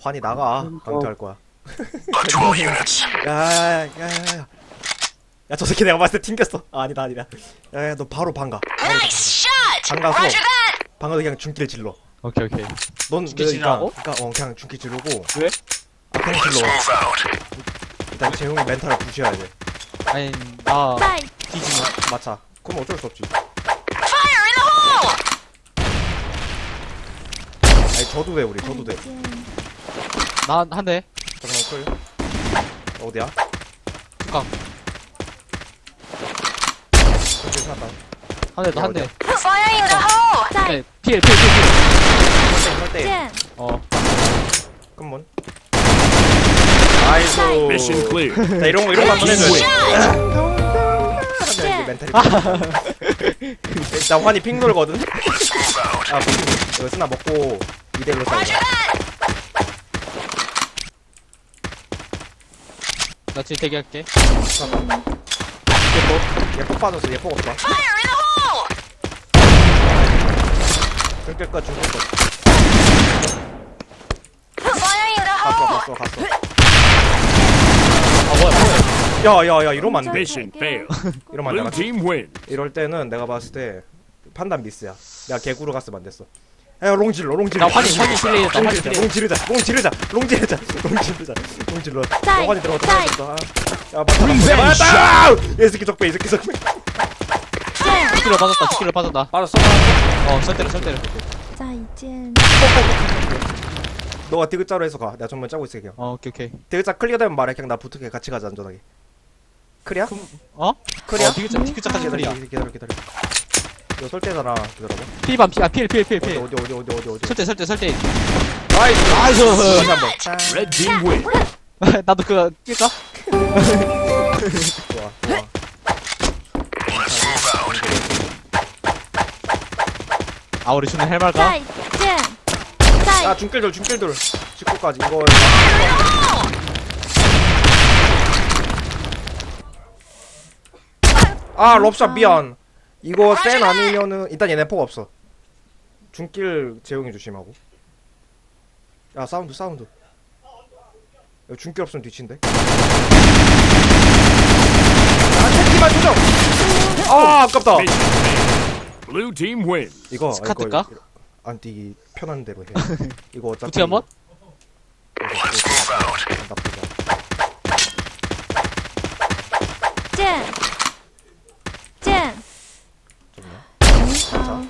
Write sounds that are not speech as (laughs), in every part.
환이 나가. 강퇴할 거야. 야야야야야. 야 저 새끼 내가 봤을 때 튕겼어. 아, 아니다 아니다. 야야 너 바로 방가. 바로! 방가서 Roger that! 방가서 그냥 중길 질러. 오케이 오케이 넌 중길 그러니까-? 그러니까 어 그냥 중길 지르고 왜? 아 그냥 질러. 일단 재용이 멘탈을 부셔야 돼. 아니 나! 뒤지면 맞아. 그럼 어쩔 수 없지. Fire in the hole! 아니 저도 돼 우리 저도 돼. 난한대 잠깐만 끌. 어디야? 찾았다. 한대 한대 Fire in the hole! 네필필 필필어 설대. Ten! 끝문. 나이스. Mission clear. 자 이런 거 이런 거 한번 해줘. Shot! 하면 이제 멘탈이. 나 환이 핑 돌거든. (laughs) 아 이거 쓰나 먹고 이대로 싸우자. that! 나 지금 대기할게 얘폭 빠졌어. 얘 폭 없다. Fire in the hole! 중길 거 갔어! 갔어 갔어. 아 뭐야 뭐야 야 야 야 이러면 안 돼. Mission failed. 이러면 안 Blue 돼. team win. 이럴 때는 내가 봤을 때 판단 미스야. 내가 개구로 갔으면 안 됐어. 야 롱질러 롱질러. 나 환희 환희 실례했다 환희 롱 실례 지르자 롱 지르자 롱 지르자 롱 지르자 롱 질러. 사이, 영환이 들어가 사이. 들어갔어 야 맞다 맞다 맞다. 이 새끼 적배 이 새끼 적배! 스킬러 빠졌다 스킬러 빠졌다. 빠졌어. 어 설대로 설대로. 再见. 너가 디귿자로 해서 가. 내가 정면 짜고 있을게 그냥. 어 오케이 오케이. 디귿자 클리어 되면 말해. 그냥 나 붙을게. 같이 가자 안전하게. 클리어? 어? 클리어? 어 디귿자 디귿자까지 클리어. 기다려 기다려 이거 설대잖아 기다려봐. 필밤 아 필 필 필필. 어디 어디 어디 어디 어디? 설대 설대 설대. 나이스. 다시 한번. 레드 윈 나도 그거 낄까? 좋아 좋아. 아 우리 준은 해볼까? 야 중길돌 중길돌 직구까지. 이거 아 럽샷 미안. 이거 센 아니면은 일단 얘네 폭 없어. 중길 재용이 조심하고. 야 사운드 사운드. 야, 중길 없으면 뒤친데 아 새끼만 조져 아 아깝다! failed. Blue team win. 이거 스카트까? 이거 안뛰기 편한 대로 해. (laughs) 이거 어차피 부티 한번? 이거, 이거 않아 见. 见.你好.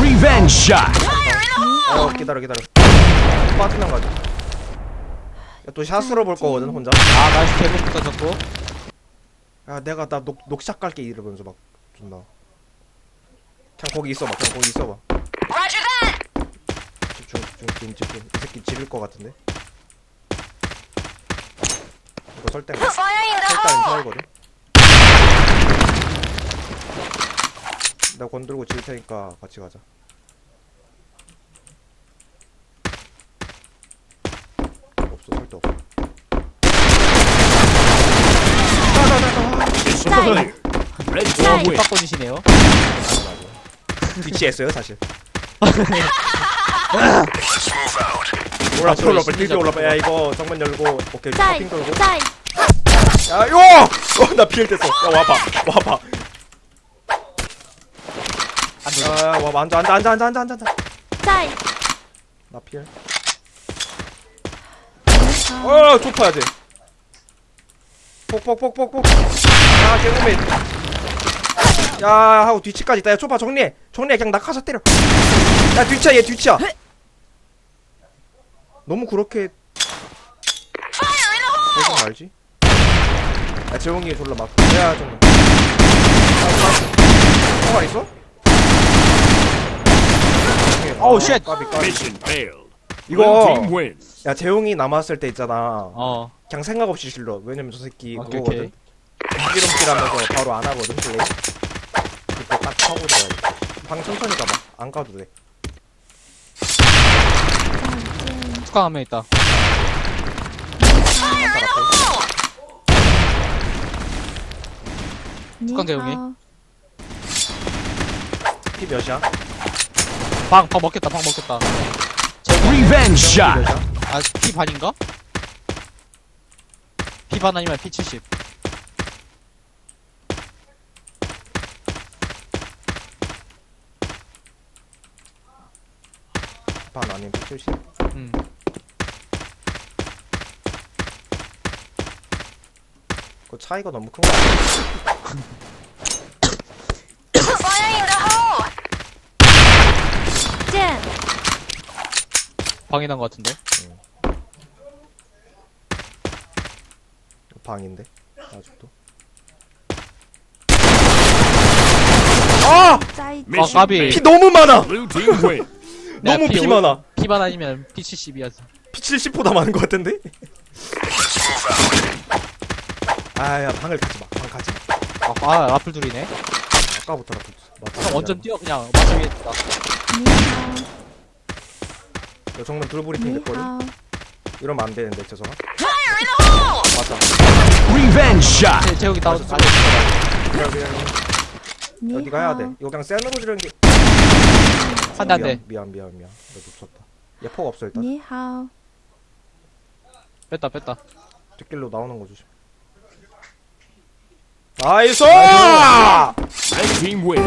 Revenge shot. 어 기다려 기다려. 빠지면 가자 야, 또 샷으로 볼 거거든 혼자. 아 나이스. 개복 붙어졌고. 야 내가 나 녹, 녹샷 갈게 이러면서 막 존나. 그냥 거기 있어봐 그냥 거기 있어봐! 집중 집중 집중 집중. 이 새끼 지를 거 같은데? 이거 설대 Fire in the 설대 hole! 인사하거든 내가 건들고 질 테니까 같이 가자. 없어 설대 없어. Red team win. 빡건이시네요. 뒤치했어요 사실. 올라 앞으로 올라봐 딜비 올라봐 야 이거 정면 열고 오케이 再 돌고. 再 야요 어 나 피할 됐어. 야 와봐 와봐 아와 앉아 앉아 앉아 앉아 앉아 앉아 앉아. 짜이. 나 피해. 어 좋다 야지 폭폭폭폭폭. 아 개구민 야 하고 뒤치까지 있다. 야 초파 정리해. 정리해. 그냥 낙하서 때려. 야 뒤치야 얘 뒤치야. 너무 그렇게 계속 말지? 야 재홍이 졸라 맞고 야 정말. 아, 아. 총알 있어? 어우 쉣 까비 까비 이거 야 재웅이 남았을 때 있잖아. 어. 그냥 생각 없이 질러. 왜냐면 저 새끼 아, 오케이 그거거든 비기름길하면서 바로 안 하거든 플레이. 그때 딱 하고 들어야 돼방 천천히 가봐. 안 가도 돼. 축하 한명 있다. 축하한데, 형님. 피 몇이야? 방 방 먹겠다 방 먹겠다 Revenge shot. 아, 피 반인가? 피 반 아니면 피 70. 반 아닌 170 음. 그 차이가 너무 큰거 같아 (laughs) 젠. 방이 난 것 같은데? 방인데 아직도 아! 짜이. 아, 까비. 피 너무 많아! (laughs) Blue team win. 내가 너무 피 오- 많아 피반 아니면 피 70이어서. 피 70보다 많은 것 같은데? 아야 방을 가지마 방 가지마 아, 아 라플 둘이네. 아까부터 나 맞다 형 완전 뛰어, 그냥. 맞춰 위에 있다. 니하오. 야, 정면 둘 브리핑 됐거든? 니하오. 이러면 안 되는데 죄송아 맞다 Revenge shot. 제, 제욱이 다운. 맞아, 아니, 그냥 그냥 니하오. 여기 가야 돼 이거 그냥 센으로 지르는 게한 대. 미안 미안 미안 미안 나 놓쳤다 얘폭 없어 일단 니하오. 뺐다, 뺐다. 뒷길로 나오는 거 조심 나이스! Red team win.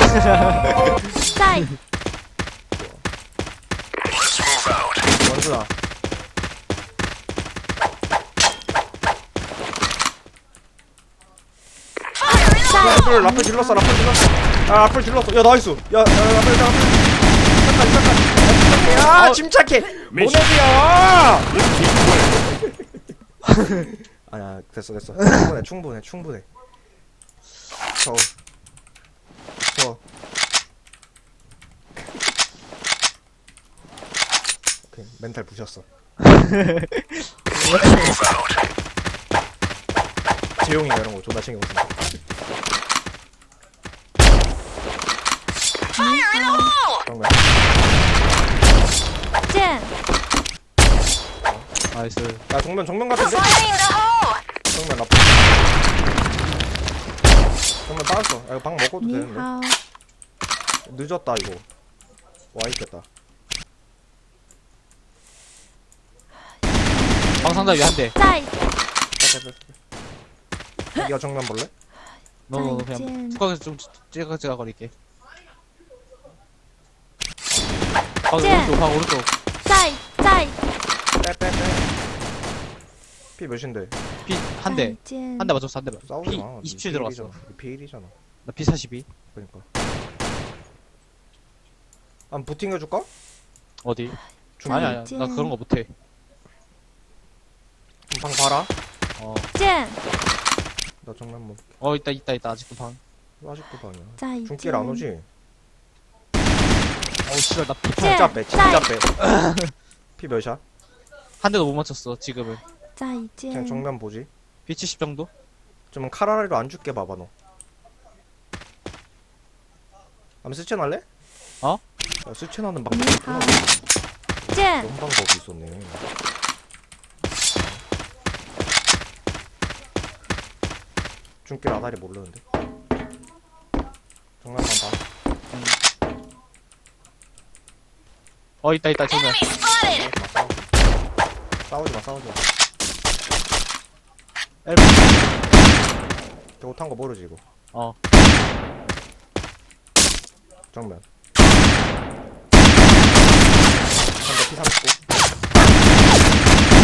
원준아 짜이. 라플 라플 질렀어 라플 질렀어. 아 라플 질렀어. 야 나이스. 야, 야 라플 라플 잠깐 잠깐 야 침착해. 미션. 모네드야 Blue team win. 아니야 됐어 됐어. 충분해 충분해 충분해 저 저. 오케이 멘탈 부셨어 (laughs) 재용이가 이런 거 존나 신경 쓴다 젠. 나이스. 야 정면 정면 같은데? 정면 나쁘 정면 빠졌어 야 이거 방 먹어도 되는데 니하오. 늦었다 이거 와 있겠다 방 상자 위에 한 대. 짜이. 여기가 정면 볼래? 너, 너, 너 짠. 그냥 뚜껑에서 좀 찌각찌각거릴게. 방 짠. 오른쪽, 방 오른쪽. 짜이. 짜이. 빼빼빼 피 몇인데? 피한 대. 짠. 한대 맞췄어, 한 대. 싸우지 피 마 27 들어갔어. 비일이잖아 나 피 42. 그러니까 한 부팅 해줄까? 어디? 중간 아니, 아니야. 나 그런 거 못해. 방 봐라 어. 젠. 나 정면 뭐 어, 있다, 있다, 있다. 아직도 방. 아직도 방이야 짜이. 중길 안 오지? 어우, 씨발, 나 (laughs) 피, 짠. 진짜 빼 진짜 빼 피 몇이야? 한 대도 못 맞췄어, 지금은. 짜이. 그냥 젠. 정면 보지 피70 정도? 좀 카라리로 안 죽게 봐봐 너 한번 스첸 할래? 어? 야, 스첸 하는 방법이 있구나 니하오. 젠. 그런 방법이 있었네 중길 아다리 모르는데 정면만 봐 어, 있다, 있다, 정면. 싸우지 마, 싸우지 마. 엘보. 저거 탄거 모르지, 이거. 어. 정면. 상대 피 39.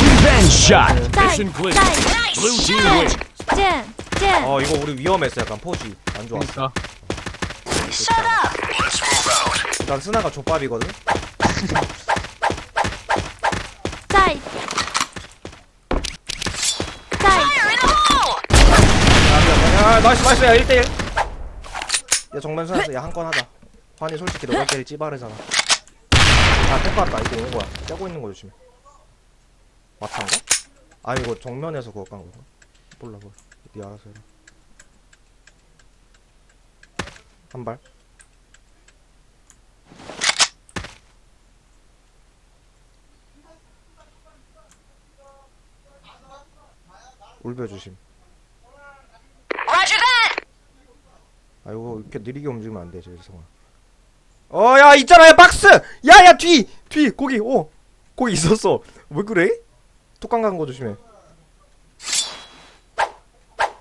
Revenge shot. 짜이. Mission clear. 짜이. Blue team win. 젠. 젠. 어, 이거 우리 위험했어. 약간 포지. 안 좋았어. 그니까. 일단 스나가 족밥이거든? 짜이. 짜이. 야, 야, 나이스, 나이스. 야, 1대1. 야, 정면 스나서 야, 한 건 하자. 환이 솔직히 너가 때리 찌바르잖아. 아, 똑같다. 이거 오는 거야. 떼고 있는 거 조심해. 마차인가? 아, 이거 정면에서 그거 깐 건가? 몰라, 몰라. 니 알아서 해라. 한 발. 울벼 조심. 아 이거 이렇게 느리게 움직이면 안 돼, 죄송아. 어, 야, 있잖아, 야, 박스! 야, 야, 뒤! 뒤! 거기, 어! 거기 있었어. 왜 그래? 톡강 가는 거 조심해.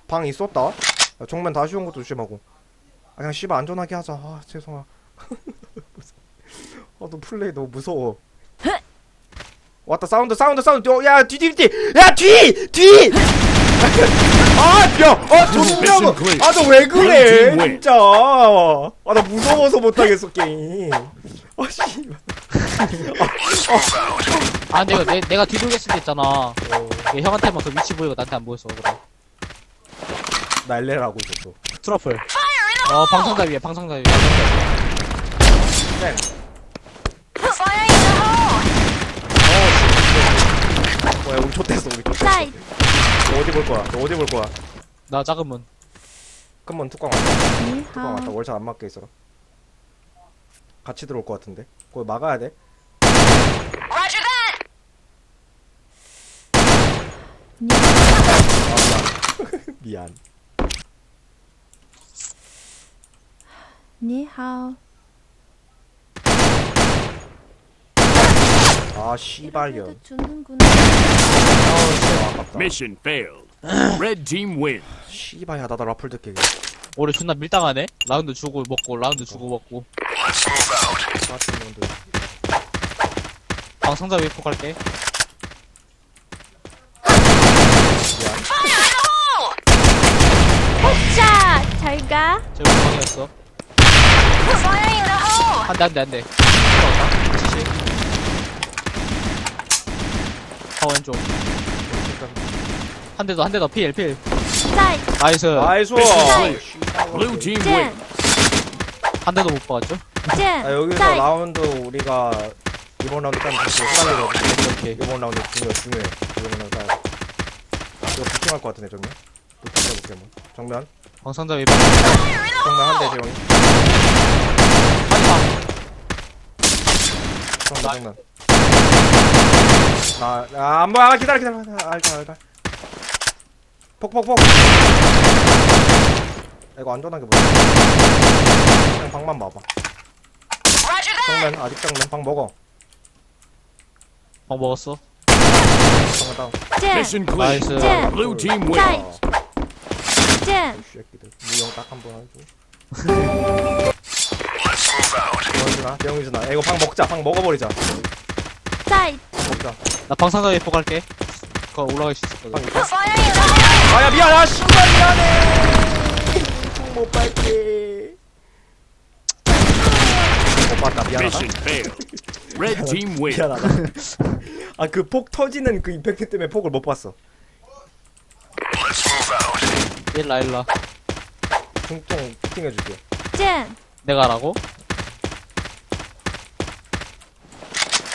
방 있었다? 야, 정면 다시 온 것도 조심하고. 아, 그냥 씨발 안전하게 하자. 아, 죄송아. (laughs) 아, 너 플레이 너무 무서워. 왔다, 사운드, 사운드, 사운드. 어, 야, 뒤, 뒤, 뒤! 야, 뒤! 뒤! 아, 야! 아, 정면! 아, 너 왜 그래? 진짜! 아, 나 무서워서 못하겠어, 게임. 아, 씨발. 아 근데 이거 내, 내가 뒤돌겠을 때 있잖아 어, 얘 형한테만 그 위치 보이고 나한테 안 보여서 그래 날래라고 있었어. 트러플 어 방송자 위에 방송자 위에 땡. 뭐야, 우리 좆됐어, 우리 좆됐어. 사이드 너 어디 볼 거야? 너 어디 볼 거야? 나 작은 문 큰문 뚜껑 왔다. 뚜껑 왔다. 니하오 월차 안 맞게 있어라. 같이 들어올 것 같은데. 그거 막아야 돼. 니 미안. (laughs) 니하오 아. 그래도 주는구나 아, 아깝다. Mission failed. Red team win. 씨발, 야, 나도 라플 듣게. 올해 존나 밀당하네 라운드 주고 먹고 라운드 주고 먹고 놈들. 방송자 위에 폭할게 샷! 잘가 저기 방이었어 한 대 한 대 한대 어 왼쪽 한대 더 한 대 더 필필 나이스 나이스! Blue team 젠! win. 한 대도 못 박았죠 젠! 아, 여기서 라운드 우리가 이번 라운드 따면 다시 후달리거든. 오케이 이번 라운드 중요 중요해. 이번 라운드 따야 돼. 이거 부팅할 것 같은데 정면. 부팅 해볼게 뭐. 정면. 방송자 위에 정면 한대 재영이. 정면 정면. 아, 아, 안 보여. 아, 기다려, 기다려. 아, 알가, 알가. 폭폭 폭. 야, 이거 안전하게 보자. 그냥 방만 봐봐. 정면, 아직 정면. 방 먹어. 방 먹었어 정면 다운. 젠! Mission clear. 나이스 젠! Blue team win. 사이드 젠! 이 새끼들. 무용 딱 한번 하고. 대영이잖아, 대영이잖아. 야, 이거 방 먹자. 방 먹어버리자. 사이드 먹자. 나 위에 폭할게 그거 올라갈 수방 있어? 아야 미안 아 신발 미안해 못 밟게 못 봤다 미안하다 Mission failed. Red team win. 미안하다 (laughs) 아 그 폭 터지는 그 임팩트 때문에 폭을 못 봤어 일라 일라 중통 피팅해줄게 젠! 내가 하라고?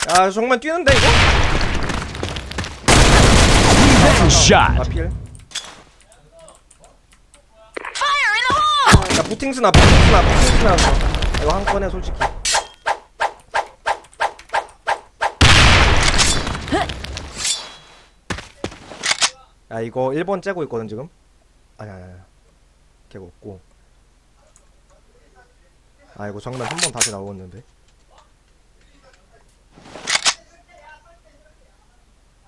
야 정말 뛰는데 이거? Shot. 아필. 야 부팅스 나 부팅스 나 부팅스나 아, 이거 한 건에 솔직히. 야 이거 1번 째고 있거든 지금? 아니 아니 아니. 걔가 없고. 아 이거 정면 한번 다시 나오겠는데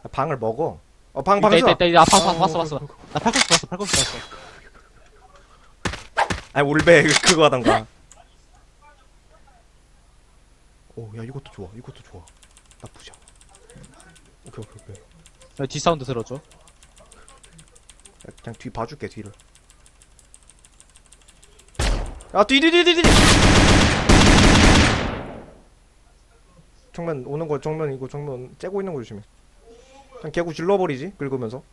방을 먹어. 어방 있다 방수 있다 있다 아 봤어 봤어. 봤어 나 팔코스 봤어 팔코스 봤어. 아니 올베 그거 하던가 (laughs) 오 야 이것도 좋아 이것도 좋아. 나쁘지 않아 오케이 오케이 오케이. 야, 뒤 사운드 들어줘. 야, 그냥 뒤 봐줄게 뒤를. 야 뒤 뒤 뒤 뒤 뒤! 정면 오는 거 정면 이거 정면 째고 있는 거 조심해 그냥 개구 질러버리지 긁으면서.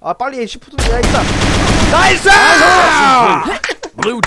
아 빨리 시프트 야 있다 나이스! Blue team.